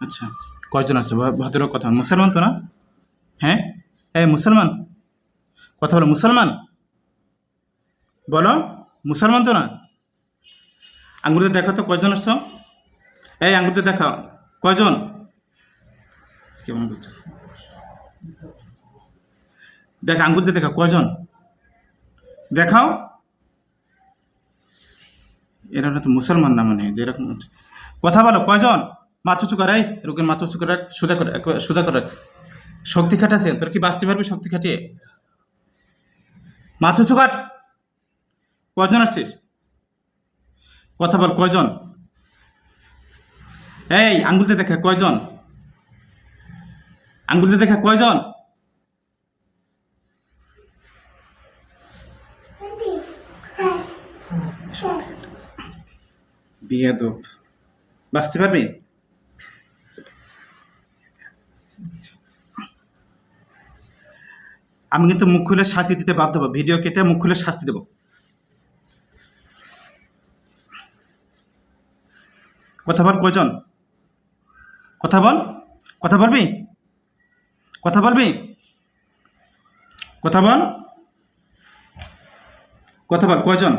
আচ্ছা কয়জন আছে? ভ- ভদ্র কথা। মুসলমান তো না? হ্যাঁ? এই মুসলমান? কথা বলো, মুসলমান? বলো, মুসলমান তো না? আঙ্গুরতে দেখো তো, কয়জন আসছো এই আঙ্গুরতে দেখাও। কয়জন? কেমন বলছো দেখ আঙ্গুরতে দেখা কয়জন? দেখাও। এরা তো মুসলমান না মানে যে এরকম হচ্ছে। কথা বলো, কয়জন? মাথা উঁচু করে এই রোগের মাথা উঁচু করে রাখ, সোজা করে সোজা করে রাখ। শক্তি খাটাছে তোর কি বাঁচতে পারবি শক্তি খাটিয়ে? মাথা উঁচু কর কয়জন আসছিস? কথা বল কয়জন? এই আঙ্গুলতে দেখা কয়জন? আঙ্গুলতে দেখা কয়জন? বিয়ে তো বাঁচতে পারবি? আমি কিন্তু মুখ খুলে শাস্তি দিতে বাধ্য হব। ভিডিও কেটে মুখ খুলে শাস্তি দেবো। কথা বল কয়জন? কথা বল। কথা বলবি? কথা বলবি? কথা বল। কথা বল, কয়জন?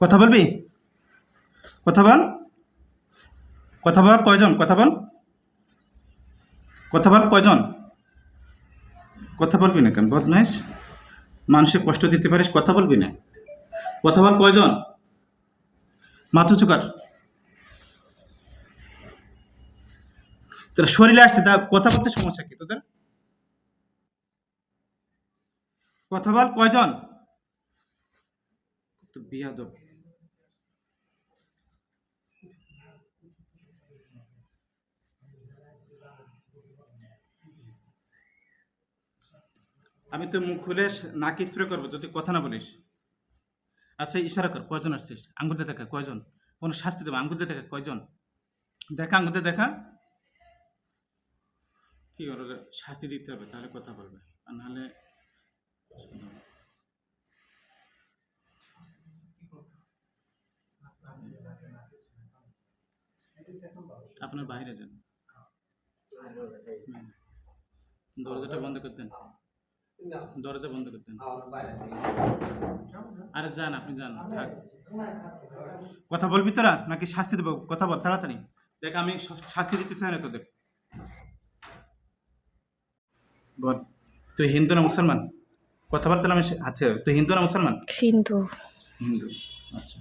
কথা বলবি? কথা বল। কথা বল কয়জন? কথা বল। কথা বল কয়জন? কথা বলবি না কেন? বদমাইশ। মানুষের কষ্ট দিতে পারিস, কথা বলবি না। কথা বল কয়জন? মাথা চুকার তোরা শরীরে আসছে তা কথা বলতে সমস্যা কি তোদের? কথা বল কয়জন? বিয়াদব। আমি তো মুখ খুলে নাকি স্প্রে করব, যদি কথা না বলিস। আচ্ছা ইশারা কর, কয়জন আসছিস? আঙ্গুলতে দেখা, কয়জন? কোনো শাস্তি দেবো আঙ্গুলতে দেখা, কয়জন? দেখা আঙ্গুলতে দেখা। কি করো শাস্তি দিতে হবে, তাহলে কথা বলবে, আর নাহলে আপনার বাইরে যান। দরজাটা বন্ধ করতেন দরজা বন্ধ করতে আরে যান আপনি যান থাক। কথা বলবি তোরা? নাকি শাস্তি দেবো। কথা বল তাড়াতাড়ি। দেখ আমি শাস্তি দিতে চাই না তোদের। বল তুই হিন্দু না মুসলমান? কথা বলতে আমি আচ্ছা তুই হিন্দু না মুসলমান? হিন্দু। হিন্দু আচ্ছা।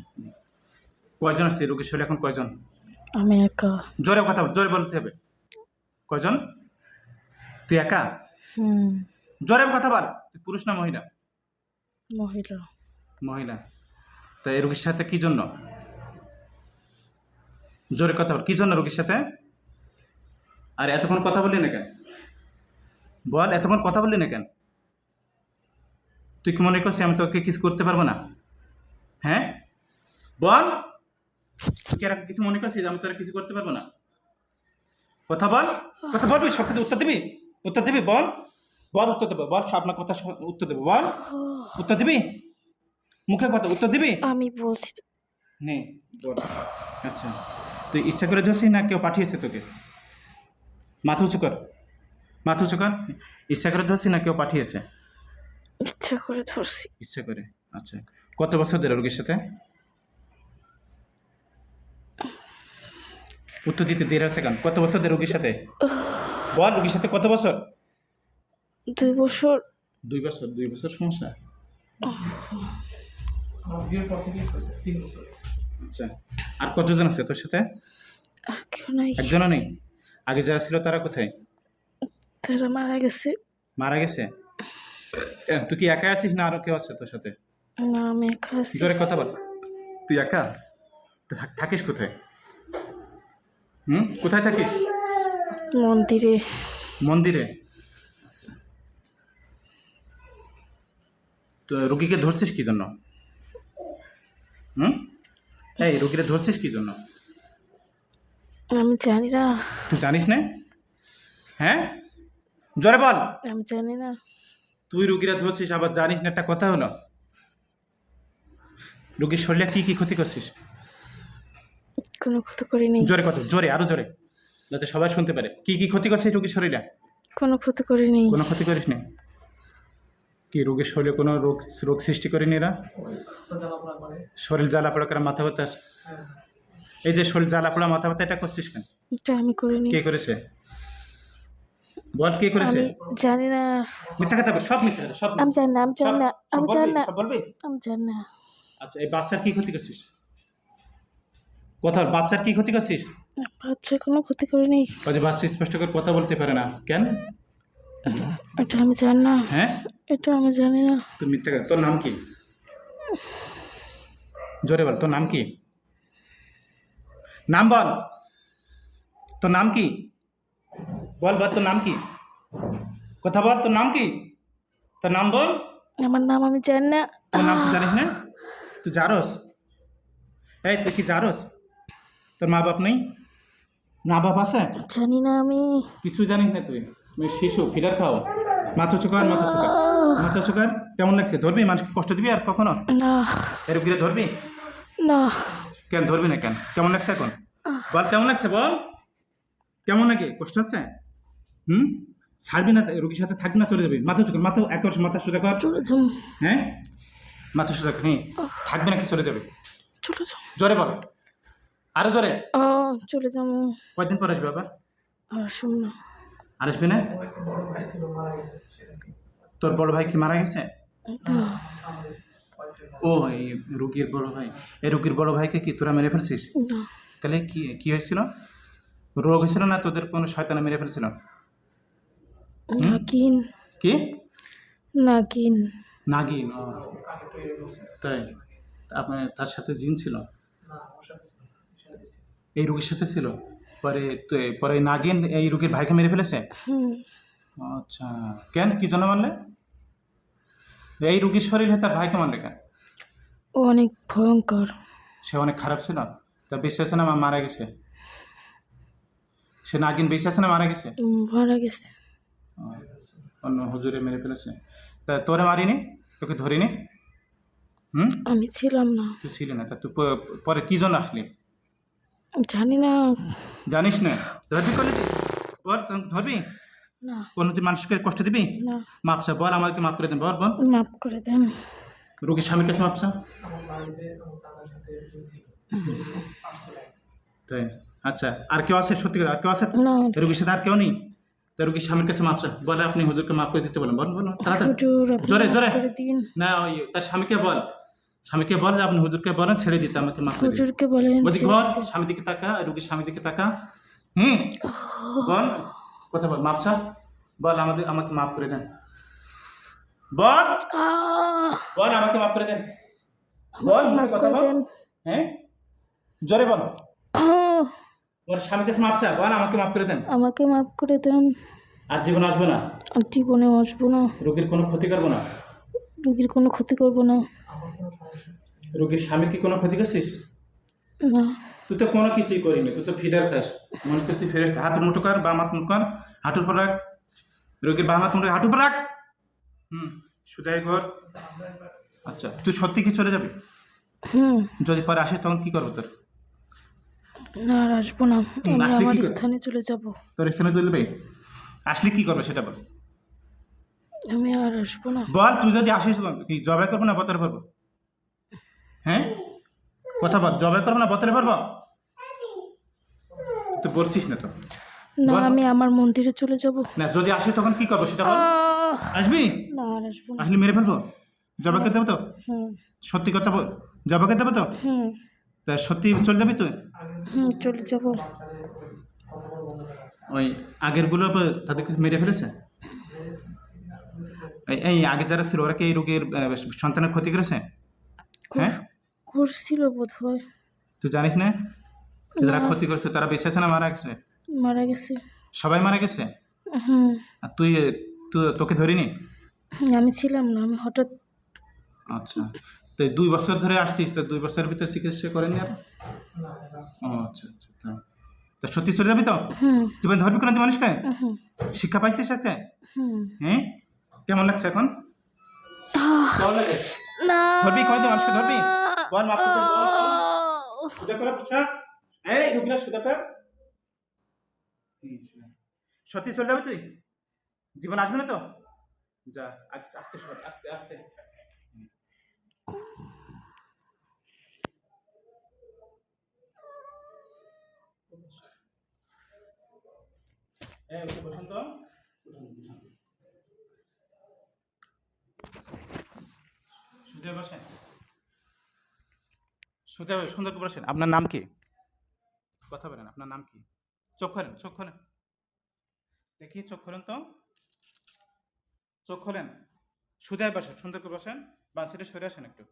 কয়জন আসছে রোগীর শরীরে এখন কয়জন? আমি একা। জোরে কথা জোরে বলতে হবে। কয়জন? তুই একা? হুম। জোরে কথা বল। পুরুষ না মহিলা? মহিলা। মহিলা। তা এই রোগীর সাথে কি জন্য? জোরে কথা বল। কি জন্য রোগীর সাথে? আর এতক্ষণ কথা বললি না কেন? বল এতক্ষণ কথা বললি না কেন? তুই কি মনে করছিস আমি তোকে কিছু করতে পারব না? হ্যাঁ? বল। কিছু মনে করছিস আমি তোরা কিছু করতে পারব না? কথা বল। কথা বলবি? সব কিছু উত্তর দিবি? উত্তর দিবি? বল। বল উত্তর দেবো বল সব আপনার কথা উত্তর দেবো বল। উত্তর দিবি? মুখে কথা উত্তর দিবি? আমি বলছি নে বল। আচ্ছা। তুই ইচ্ছা করে ধরছিস না কেউ পাঠিয়েছে তোকে? মাথা উঁচু কর মাথা উঁচু কর ইচ্ছা করে ধরছিস না কেউ পাঠিয়েছে? ইচ্ছা করে ধরছি। ইচ্ছা করে আচ্ছা। কত বছর ধরে রোগীর সাথে? উত্তর দিতে দেরি হচ্ছে কেন? কত বছর ধরে রোগীর সাথে? বল রোগীর সাথে কত বছর? দুই বছর। দুই বছর দুই বছর সমস্যা? আচ্ছা আর কতজন আছে তোর সাথে? একজনও নেই? আগে যারা ছিল তারা কোথায়? তারা মারা গেছে। মারা গেছে? তুই কি একা আছিস না আরও কেউ আছে তোর সাথে? না আমি একা আছি। জোরে কথা বল। তুই একা? তুই থাক- থাকিস কোথায়? হুম? কোথায় থাকিস? মন্দিরে। মন্দিরে? তো রুগীকে ধরছিস কি জন্য? হুম? এই রুগীরে ধরছিস কি জন্য? আমি জানি না। তুই জানিস না? হ্যাঁ? জোরে বল। আমি জানি না। তুই রুগীরা ধরছিস আবার জানিস না একটা কথা হলো? রুগীর শরীরে কি কি ক্ষতি করছিস? কোনো ক্ষতি করিনি। জোরে কত জোরে আরও জোরে। যাতে সবাই শুনতে পারে। কি কি ক্ষতি করছিস রুগীর শরীরে? কোনো ক্ষতি করিনি। কোনো ক্ষতি করিস নি কি রোগের শরীরে কোনো রোগ রোগ সৃষ্টি করেনি এরা? শরীর জ্বালা পোড়া করে মাথা ব্যথা এই যে শরীর জ্বালা পোড়া মাথা ব্যথা এটা করছিস কেন? এটা আমি করিনি। কে করেছে? বল কে করেছে? জানি না। মিথ্যা কথা বল, সব মিথ্যা কথা সব আমি জানি না আমি জানি না আমি জানি বলবি? না। বলবি? আমি জানি না। আচ্ছা এই বাচ্চার কি ক্ষতি করছিস? কথা বাচ্চার কি ক্ষতি করছিস? বাচ্চা কোনো ক্ষতি করিনি। বাচ্চা স্পষ্ট করে কথা বলতে পারে না। কেন? এটা আমি জানি না। হ্যাঁ? এটা আমি জানি না। তুই মিথ্যা কথা। তোর নাম কি? জোরে বল তোর নাম কি? নাম বল। তোর নাম কি? বল বল তোর নাম কি? কথা বল তোর নাম কি? তোর নাম বল। আমার নাম আমি জানি না। তোর নাম তুই জানিস না? তুই জারস। এই তুই কি জারস? তোর মা বাপ নেই? মা বাপ আছে? জানি না আমি। কিছু জানিস না তুই। তুমি শিশু ফিডার খাও। মাথা চুকার মাথা চুকার মাথা চুকার কেমন লাগছে? ধরবি? মানুষকে কষ্ট দিবি আর কখনো? না এর গিয়ে ধরবি? না। কেন ধরবি না কেন? কেমন লাগছে এখন? বল কেমন লাগছে বল? কেমন লাগে? কষ্ট হচ্ছে? হুম? ছাড়বি না রোগীর সাথে থাকবি না চলে যাবি। মাথা চুকার মাথা একবার মাথা সোজা কর। হ্যাঁ? মাথা সোজা হ্যাঁ। থাকবি নাকি চলে যাবে? চলে যাম জোরে বল। আরও জোরে। ও চলে যাম কয়দিন পর আসবে আবার? শুন না। আর আসবি না? তোর বড় ভাই কি মারা গেছে? ও এই রুগীর বড় ভাই। এই রুগীর বড় ভাইকে কি তোরা মেরে ফেলছিস? তাহলে কি কি হয়েছিল? রোগ হয়েছিল না তোদের কোনো শয়তানে মেরে ফেলছিল? নাগিন। কি? নাগিন। নাগিন ও। তাই আপনার তার সাথে জিন ছিল। এই রুগীর সাথে ছিল? পরে তো পরে নাগিন এই রুগীর ভাইকে মেরে ফেলেছে? আচ্ছা কেন? কি জন্য মারলে? এই রুগীর শরীরে তার ভাইকে মারলে কেন? ও অনেক ভয়ঙ্কর। সে অনেক খারাপ ছিল। তা বিশ্বাস না মারা গেছে? সে নাগিন বিশ্বাস না মারা গেছে? মারা গেছে। অন্য হুজুরে মেরে ফেলেছে। তা তোরে মারিনি? তোকে ধরিনি? হুম? আমি ছিলাম না। তুই ছিলি না। তা তুই পরে কি জন্য আসলি? জানি না। জানিস না? ধরবি করলি বল ধরবি? না। কোনো মানুষকে কষ্ট দিবি? না। মাপসা বল আমাকে মাফ করে দেন বল বল। মাফ করে দেন। রোগীর স্বামীর কাছে মাপসা তাই? আচ্ছা আর কেউ আছে? সত্যি করে আর কেউ আছে? রোগীর সাথে আর কেউ নেই? তো রোগীর স্বামীর কাছে মাপসা বলে আপনি হুজুরকে মাফ করে দিতে বলেন। বল বল তাড়াতাড়ি। জোরে, জোরে। না ওই তার স্বামীকে বল। স্বামীকে বল যে আপনি হুজুরকে বলেন ছেড়ে দিতে আমাকে মাফ করে দিন। হুজুরকে বলেন ওদিকে বল স্বামী দিকে তাকা রুগীর স্বামী দিকে তাকা। হুম বল কথা বল মাপসা বল আমাদের আমাকে মাফ করে দেন। বল বল আমাকে মাফ করে দেন। বল মুখে কথা বল। হ্যাঁ জোরে বল। বল স্বামীর কাছে মাপসা বল আমাকে মাফ করে দেন। আমাকে মাফ করে দেন। আর জীবন আসবে না। আর জীবনে আসব না। রোগীর কোনো ক্ষতি করব না। রুগীর কোনো ক্ষতি করব না। রোগীর স্বামীর কি কোনো ক্ষতি করছিস? না। তুই তো কোনো কিছুই করিনি তুই তো ফিডার খাস। মনে হচ্ছে তুই ফেরে হাত মুঠো কর বাম হাত মুঠ কর হাঁটুর পর রাখ। রোগীর বাম হাত মুঠো হাঁটুর পর রাখ। হুম সুদাই কর আচ্ছা তুই সত্যি কি চলে যাবি? হুম। যদি পরে আসিস তখন কি করব তোর? না আর আসব না। আমি আসলে কি আমার? স্থানে চলে যাব। তোর এখানে চলে যাবি? আসলে কি করবে সেটা বল। আমি আর আসব না। বল তুই যদি আসিস কি জবাই করব না বতরে পারব হ্যাঁ? কথা বল জবাই করব না বতরে পারব তুই বলছিস না তো। না। আমি আমার মন্দিরে চলে যাব। না যদি আসিস তখন কি করব সেটা বল। আসবি? না আর আসব না। আসলে মেরে ফেলব? জবাকে দেবো তো? হুম। সত্যি কথা বল। জবাকে দেবো তো? হুম। তা সত্যি চলে যাবি তুই? হুম চলে যাব। ওই আগেরগুলো আবার তাদেরকে মেরে ফেলেছে? এই- এই আগে যারা ছিল ওরা কি এই রোগের আহ, সন্তানের ক্ষতি করেছে? হ্যাঁ? করছিল বোধ হয় তুই জানিস না? যারা ক্ষতি করেছে তারা আছে না মারা গেছে? মারা গেছে। সবাই মারা গেছে? হুম। আর তুই তুই তোকে ধরিনি? আমি ছিলাম না আমি হঠাৎ আচ্ছা। তো দুই বছর ধরে আসছিস তো দুই বছরের ভিতরে চিকিৎসা করেনি আর? ও আচ্ছা আচ্ছা তা- তা সত্যি চলে যাবি তো? জীবন ধরবি কোনো মানুষকে শিক্ষা পাইছিস সাথে হ্যাঁ? কেমন লাগছে এখন? না। ধরবি কয়দিন মানুষকে ধরবি? বল মাফ করে বল, বল। আহ! সুদা এই রুগীরা সুদা কর। সত্যি চলে যাবে তুই? জীবন আসবে না তো? যা আস্তে সর আস্তে আস্তে। এই উঠে বসুন শুতে সুন্দর করে আপনার নাম কি? কথা বলেন, আপনার নাম কি? চোখ খোলেন চোখ খোলেন। দেখি, চোখ খোলেন তো। চোখ খোলেন। সুজায় বসেন সুন্দর করে বসেন। বাম সাইডে সরে আসেন একটু।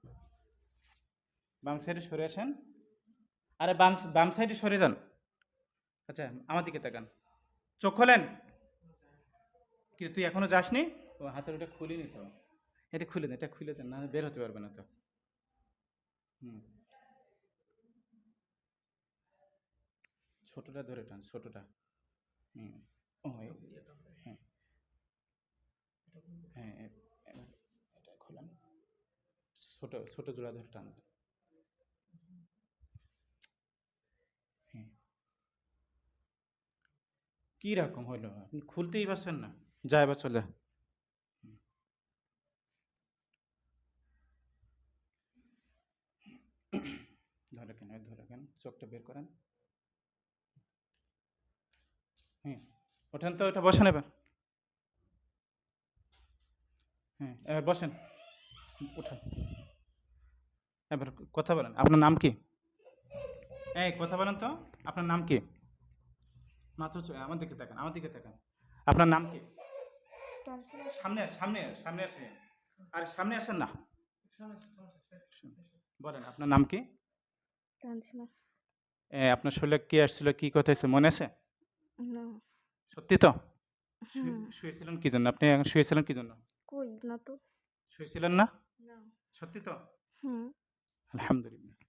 বাম সাইডে সরে আসেন। আরে, বাম বাম সাইডে সরে যান। আচ্ছা আমার দিকে তাকান। চোখ খোলেন? কি, তুই এখনও যাসনি? ও, হাতের ওটা খুলিনি তো। এটা খুলে দেন এটা খুলে দেন না বের হতে পারবে না তো। হুম। ছোটটা ধরে টান, ছোটটা। হুম। হ্যাঁ। হ্যাঁ এটা খোলান ছোট ছোট জোড়া ধরে টান। হ্যাঁ। কী রকম হইল? আপনি খুলতেই পারছেন না। যা, এবার চলে ধরে কেন ধরে কেন, চোখটা বের করেন। হুম ওঠেন তো এটা বসেন এবার হ্যাঁ এবার বসেন উঠেন। এবার কথা বলেন আপনার নাম কি? এই কথা বলেন তো আপনার নাম কি? মাত্র আমার দিকে তাকান আমার দিকে তাকান। আপনার নাম কি? সামনে সামনে সামনে আসেন। আরে সামনে আসেন না। বলেন আপনার নাম কি? আপনার শরীরে কি আসছিল কি কথা মনে আছে? সত্যি তো? শুয়েছিলেন কি জন্য? আপনি এখন শুয়েছিলেন কি জন্য? কই? না তো। শুয়েছিলেন না? না। সত্যি তো? হুম। আলহামদুলিল্লাহ।